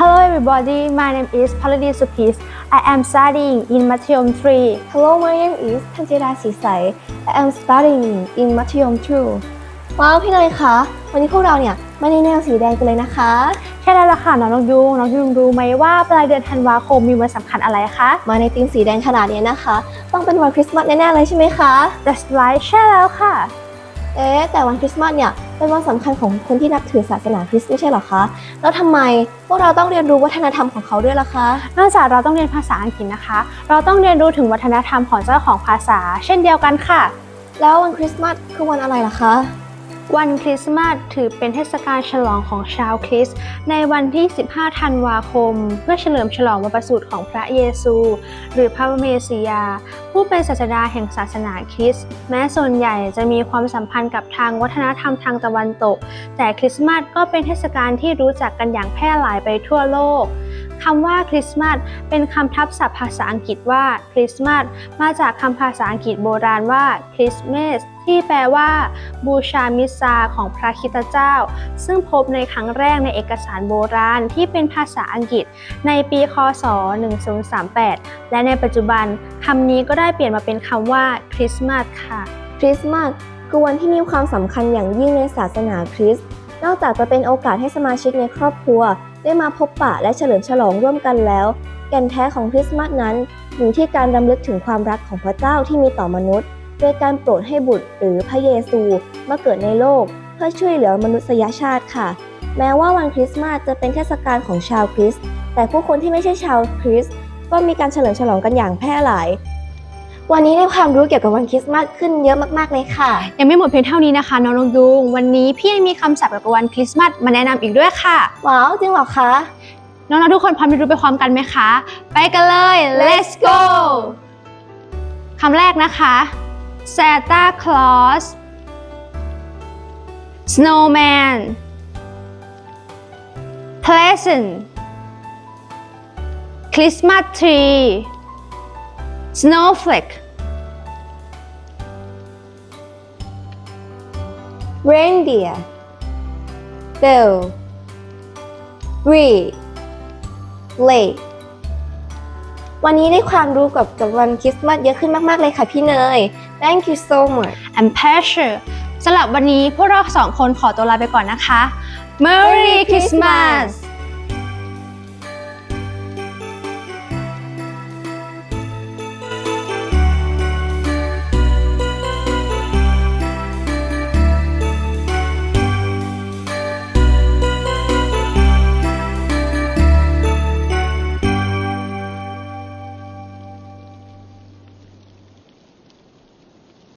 everybody. My name is Paladin Supis. I am studying in Matheum 3. Hello my name is ทันจิราศรีใส I am studying in มัธยม2ว้าวพี่เนยคะ วันนี้พวกเราเนี่ยมาในแนวสีแดงกันเลยนะคะ ใช่แล้วล่ะค่ะน้องนกยุงน้องยุงรู้ไหมว่าปลายเดือนธันวาคมมีวันสำคัญอะไรคะ มาในธีมสีแดงขนาดนี้นะคะ ต้องเป็นวันคริสต์มาสแน่ๆเลยใช่ไหมคะ That's right ใช่แล้วค่ะ เอ๊ะแต่วันคริสต์มาสเนี่ยเป็นวันสำคัญของคนที่นับถือศาสนาคริสต์ไม่ใช่เหรอคะ แล้วทำไมพวกเราต้องเรียนรู้วัฒนธรรมของเขาด้วยล่ะคะ นอกจากเราต้องเรียนภาษาอังกฤษนะคะ เราต้องเรียนรู้ถึงวัฒนธรรมของเจ้าของภาษา เช่นเดียวกันค่ะ แล้ววันคริสต์มาสคือวันอะไรล่ะคะ วันคริสต์มาสถือเป็นเทศกาลฉลองของชาวคริสต์ในวันที่ 15 ธันวาคม เพื่อเฉลิมฉลองวันประสูติของพระเยซู หรือพระเมสสิยา ผู้เป็นศาสดาแห่งศาสนาคริสต์แม้ส่วนใหญ่จะมีความสัมพันธ์กับทางวัฒนธรรมทางตะวันตก แต่คริสต์มาสก็เป็นเทศกาลที่รู้จักกันอย่างแพร่หลายไปทั่วโลก คำว่าคริสต์มาสเป็นคำทับศัพท์ภาษาอังกฤษว่าคริสต์มาสมาจากคำภาษาอังกฤษโบราณว่าคริสต์มสที่แปลว่า บูชามิซาของพระคิตเจ้า ซึ่งพบในครั้งแรกในเอกสารโบราณที่เป็นภาษาอังกฤษ ในปีคศ 1038 และในปัจจุบันคำนี้ก็ได้เปลี่ยนมาเป็นคำว่าคริสต์มาสค่ะคริสต์มาสคือวันที่มีความสำคัญอย่างยิ่งในศาสนาคริสต์นอกจากจะเป็นโอกาสให้สมาชิกในครอบครัว ได้มาพบปะและเฉลิมฉลองร่วมกันแล้ว แก่นแท้ของคริสต์มาสนั้นอยู่ที่การรำลึกถึงความรักของพระเจ้าที่มีต่อมนุษย์ โดยการโปรดให้บุตรหรือพระเยซูมาเกิดในโลก เพื่อช่วยเหลือมนุษยชาติค่ะ แม้ว่าวันคริสต์มาสจะเป็นเทศกาลของชาวคริสต์แต่ผู้คนที่ไม่ใช่ชาวคริสต์ก็มีการเฉลิมฉลองกันอย่างแพร่หลาย วันนี้ได้ความรู้เกี่ยวกับวันคริสต์มาสขึ้นเยอะมากๆเลยค่ะ ยังไม่หมดเพียงเท่านี้นะคะน้องนกยุง วันนี้พี่ยังมีคำศัพท์เกี่ยวกับวันคริสต์มาสมาแนะนำอีกด้วยค่ะ ว้าวจริงเหรอคะ น้องๆทุกคนพร้อมเรียนรู้ไปพร้อมกันไหมคะ ไปกันเลย let's go คำแรกนะคะ Santa Claus Snowman Present Christmas tree Snowflake reindeer bell reed lake วันนี้ได้ความรู้กับกับวันคริสต์มาสเยอะขึ้นมาก ๆ เลยค่ะพี่เนย thank you so much and pleasure สำหรับวันนี้พวกเราสองคนขอตัวลาไปก่อนนะคะ Merry Christmas